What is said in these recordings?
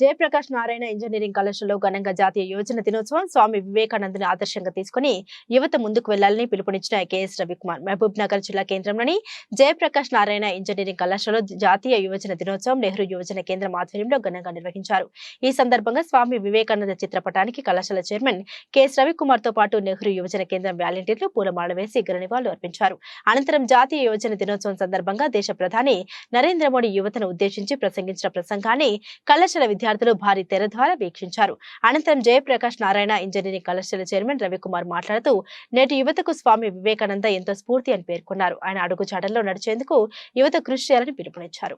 Jayaprakash Narayan engineering కళాశాలలో ఘనంగా జాతీయ యువజన దినోత్సవం స్వామి వివేకానందని ఆదర్శంగా తీసుకుని యువత ముందుకు వెళ్ళాలని పిలుపునిచ్చిన కేఎస్ రవికుమార్. మహబూబ్ నగర్ జిల్లా కేంద్రంలోని జయప్రకాష్ నారాయణ ఇంజనీరింగ్ కళాశాలలో జాతీయ యువజన దినోత్సవం నెహ్రూ యువజన కేంద్రం ఆధ్వర్యంలో ఘనంగా నిర్వహించారు. ఈ సందర్భంగా స్వామి వివేకానంద చిత్రపటానికి కళాశాల చైర్మన్ కెఎస్ రవికుమార్తో పాటు నెహ్రూ యువజన కేంద్రం వాలంటీర్లు పూలమాల వేసి ఘననివాళులు అర్పించారు. అనంతరం జాతీయ యువజన దినోత్సవం సందర్భంగా దేశ ప్రధాని నరేంద్ర మోడీ యువతను ఉద్దేశించి ప్రసంగించిన ప్రసంగాన్ని కళాశాల విద్యార్థులు భారీ తెర ద్వారా వీక్షించారు. అనంతరం జయప్రకాష్ నారాయణ ఇంజనీరింగ్ కళాశాల చైర్మన్ రవికుమార్ మాట్లాడుతూ నేటి యువతకు స్వామి వివేకానంద ఎంతో స్ఫూర్తి అని పేర్కొన్నారు. ఆయన అడుగు చాటల్లో నడిచేందుకు యువత కృషి చేయాలని పిలుపునిచ్చారు.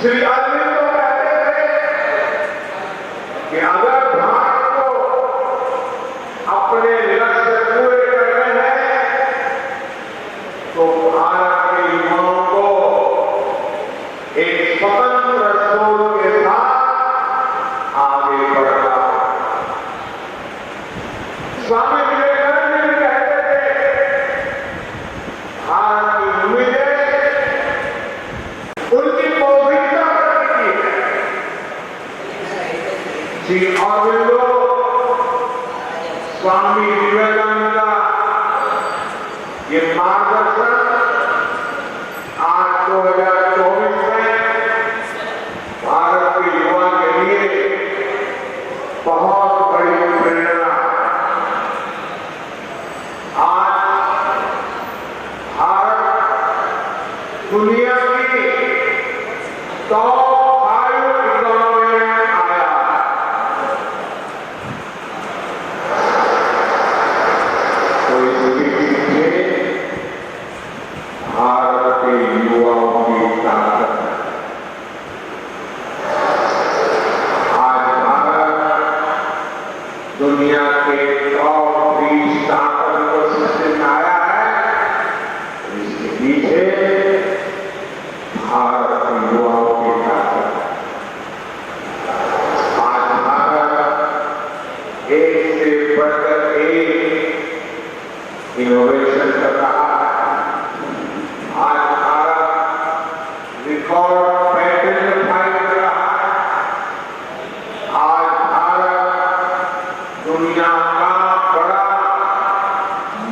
Sri श्री अरविंदो स्वामी विवेकानंद इनोवेशन कर रहा है आज भारत रिकॉर्ड पैटेंट फ़ाइल कर रहा है आज भारत दुनिया का बड़ा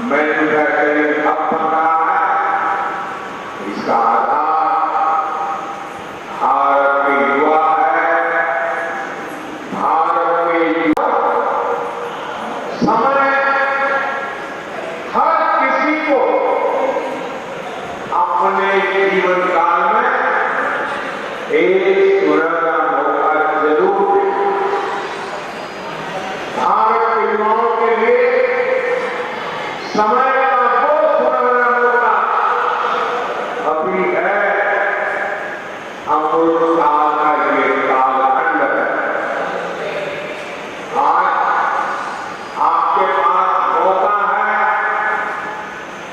मैन्युफैक्चरिंग हब बन रहा है इसका आधार भारत के युवा है भारत के युवा समय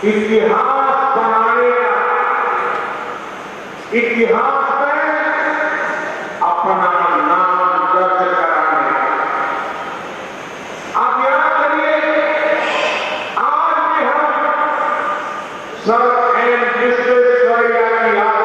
इतिहास बनाने का इतिहास में अपना नाम दर्ज कराने का आप याद करिए आज भी हम सर एम विश्वेश्वरैया की याद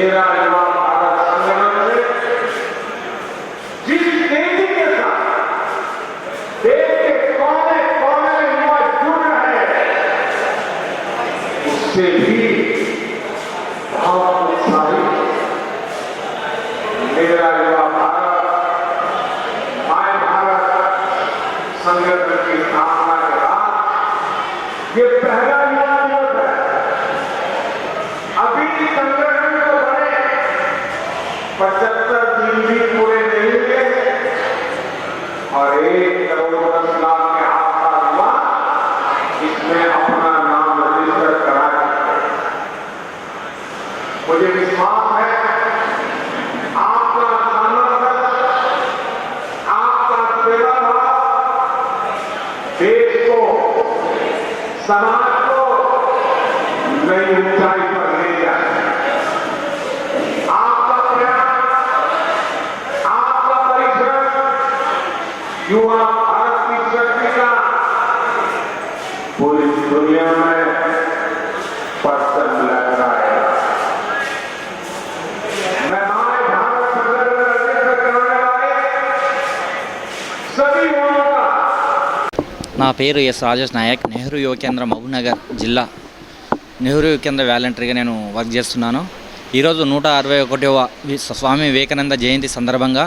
युवा भारत संगठन जिस तेज़ी के साथ जुड़ रहे उससे भी उत्साहित मेरा युवा भारत भारत संगठन की स्थापना के बाद ये पहला समाज को नई ऊंचाई पर ले जाए आपका प्रयास आपका परिश्रम युवा भारत की शक्ति का पूरी दुनिया में परचम लहराएगा मैं हमारे भारत संगठन में रजिस्टर कराने वाले सभी युवाओं का నా పేరు ఎస్ రాజేష్ నాయక్ నెహ్రూ యువ కేంద్రం మహబూబ్నగర్ జిల్లా నెహ్రూ యువ కేంద్ర వాలంటరీగా నేను వర్క్ చేస్తున్నాను. ఈరోజు నూట అరవై ఒకటవ స్వామి వివేకానంద జయంతి సందర్భంగా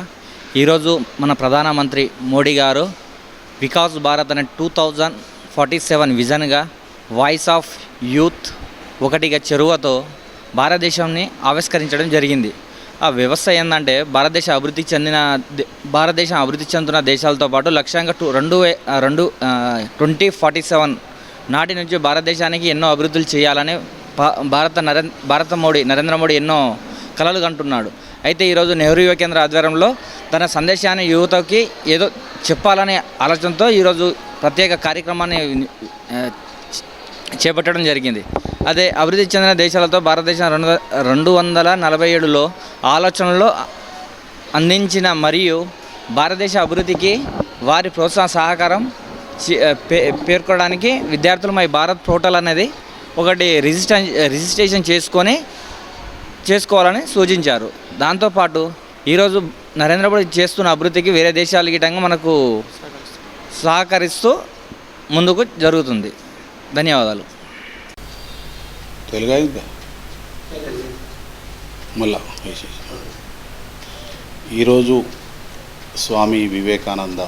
ఈరోజు మన ప్రధానమంత్రి మోడీ గారు వికాస్ భారత్ అనే టూ థౌజండ్ ఫార్టీ సెవెన్ విజన్గా వాయిస్ ఆఫ్ యూత్ ఒకటిగా చెరువతో భారతదేశాన్ని ఆవిష్కరించడం జరిగింది. ఆ వ్యవస్థ ఏంటంటే భారతదేశ అభివృద్ధి చెందిన భారతదేశం అభివృద్ధి చెందుతున్న దేశాలతో పాటు లక్ష్యంగా టూ రెండు రెండు ట్వంటీ ఫార్టీ సెవెన్ నాటి నుంచి భారతదేశానికి ఎన్నో అభివృద్ధులు చేయాలని భారత నరేంద్ర భారత మోడీ నరేంద్ర మోడీ ఎన్నో కలలు కంటున్నాడు. అయితే ఈరోజు నెహ్రూ యువ కేంద్ర ఆధ్వర్యంలో తన సందేశాన్ని యువతకి ఏదో చెప్పాలనే ఆలోచనతో ఈరోజు ప్రత్యేక కార్యక్రమాన్ని చేపట్టడం జరిగింది. అదే అభివృద్ధి చెందిన దేశాలతో భారతదేశం రెండు వ- రెండు వందల నలభై ఏడులో ఆలోచనలో అందించిన మరియు భారతదేశ అభివృద్ధికి వారి ప్రోత్సాహ సహకారం పేర్కోవడానికి పే- పేర్కొనడానికి విద్యార్థులు మై భారత్ పోర్టల్ అనేది ఒకటి రిజిస్టర్ రిజిస్ట్రేషన్ చేసుకొని చేసుకోవాలని సూచించారు. దాంతోపాటు ఈరోజు నరేంద్ర మోడీ చేస్తున్న అభివృద్ధికి వేరే దేశాల గిటంగా మనకు సహకరిస్తూ ముందుకు జరుగుతుంది. ధన్యవాదాలు. తెలుగు అయిందా? మళ్ళా ఈరోజు స్వామి వివేకానంద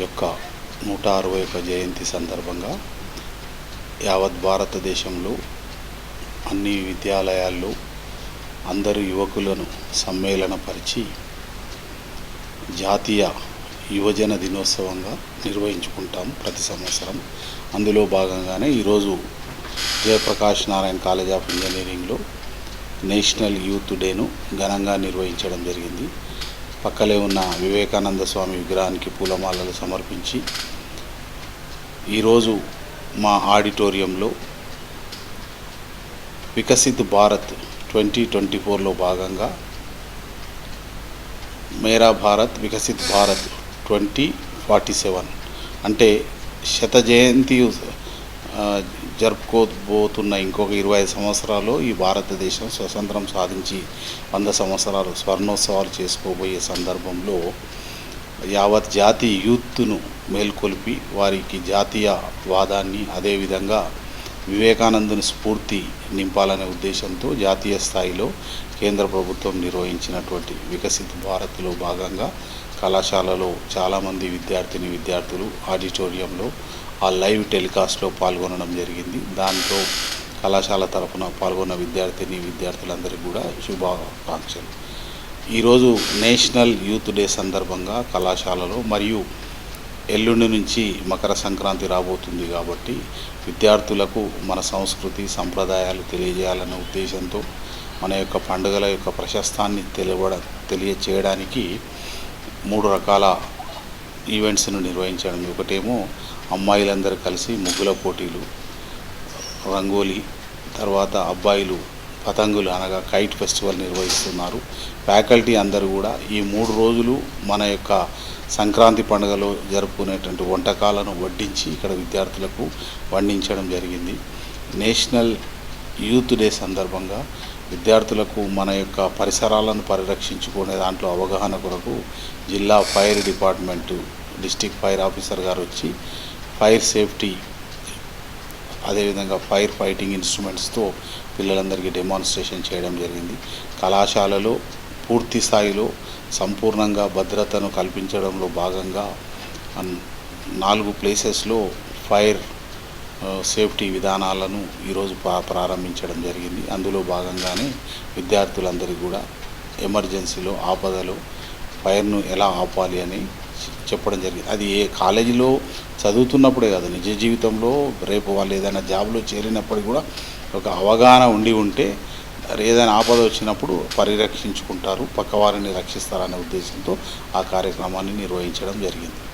యొక్క నూట అరవై ఒక జయంతి సందర్భంగా యావత్ భారతదేశంలో అన్ని విద్యాలయాల్లో అందరు యువకులను సమ్మేళనపరిచి జాతీయ యువజన దినోత్సవంగా నిర్వహించుకుంటాం ప్రతి సంవత్సరం. అందులో భాగంగానే ఈరోజు జయప్రకాష్ నారాయణ కాలేజ్ ఆఫ్ ఇంజనీరింగ్లో నేషనల్ యూత్ డేను ఘనంగా నిర్వహించడం జరిగింది. పక్కలే ఉన్న వివేకానంద స్వామి విగ్రహానికి పూలమాలలు సమర్పించి ఈరోజు మా ఆడిటోరియంలో వికసిత్ భారత్ ట్వంటీ ట్వంటీ ఫోర్లో భాగంగా Mera Bharat Viksit Bharat twenty forty seven అంటే శత జయంతి జరుపుకోబోతున్న ఇంకొక ఇరవై ఐదు సంవత్సరాలు ఈ భారతదేశం స్వతంత్రం సాధించి వంద సంవత్సరాలు స్వర్ణోత్సవాలు చేసుకోబోయే సందర్భంలో యావత్ జాతి యూత్ను మేల్కొల్పి వారికి జాతీయ వాదాన్ని అదేవిధంగా వివేకానందుని స్ఫూర్తి నింపాలనే ఉద్దేశంతో జాతీయ స్థాయిలో కేంద్ర ప్రభుత్వం నిర్వహించినటువంటి వికసిత్ భారత్లో భాగంగా కళాశాలలో చాలామంది విద్యార్థిని విద్యార్థులు ఆడిటోరియంలో ఆ లైవ్ టెలికాస్ట్లో పాల్గొనడం జరిగింది. దాంతో కళాశాల తరఫున పాల్గొన్న విద్యార్థిని విద్యార్థులందరికీ కూడా శుభాకాంక్షలు. ఈరోజు నేషనల్ యూత్ డే సందర్భంగా కళాశాలలో మరియు ఎల్లుండి నుంచి మకర సంక్రాంతి రాబోతుంది కాబట్టి విద్యార్థులకు మన సంస్కృతి సంప్రదాయాలు తెలియజేయాలనే ఉద్దేశంతో మన యొక్క పండుగల యొక్క ప్రశస్తాన్ని తెలియబడ తెలియచేయడానికి మూడు రకాల ఈవెంట్స్ను నిర్వహించడం. ఒకటేమో అమ్మాయిలందరూ కలిసి ముగ్గుల పోటీలు రంగోలీ తర్వాత అబ్బాయిలు పతంగులు అనగా కైట్ ఫెస్టివల్ నిర్వహిస్తున్నారు. ఫ్యాకల్టీ అందరూ కూడా ఈ మూడు రోజులు మన యొక్క సంక్రాంతి పండుగలో జరుపుకునేటువంటి వంటకాలను వడ్డించి ఇక్కడ విద్యార్థులకు వండించడం జరిగింది. నేషనల్ యూత్ డే సందర్భంగా విద్యార్థులకు మన యొక్క పరిసరాలను పరిరక్షించుకునే దాంట్లో అవగాహన కొరకు జిల్లా fire department district fire officer గారు వచ్చి ఫైర్ సేఫ్టీ అదేవిధంగా ఫైర్ ఫైటింగ్ ఇన్స్ట్రుమెంట్స్తో పిల్లలందరికీ డెమాన్స్ట్రేషన్ చేయడం జరిగింది. కళాశాలలో పూర్తి స్థాయిలో సంపూర్ణంగా భద్రతను కల్పించడంలో భాగంగా నాలుగు ప్లేసెస్లో ఫైర్ సేఫ్టీ విధానాలను ఈరోజు ప్రా- ప్రారంభించడం జరిగింది. అందులో భాగంగానే విద్యార్థులందరికీ కూడా ఎమర్జెన్సీలో ఆపదలో ఫైర్ను ఎలా ఆపాలి అని చెప్పడం జరిగింది. అది ఏ కాలేజీలో చదువుతున్నప్పుడే కాదు నిజ జీవితంలో రేపు వాళ్ళు ఏదైనా జాబ్లో చేరినప్పటికీ కూడా ఒక అవగాహన ఉండి ఉంటే ఏదైనా ఆపద వచ్చినప్పుడు పరిరక్షించుకుంటారు పక్కవారిని రక్షిస్తారనే ఉద్దేశంతో ఆ కార్యక్రమాన్ని నిర్వహించడం జరిగింది.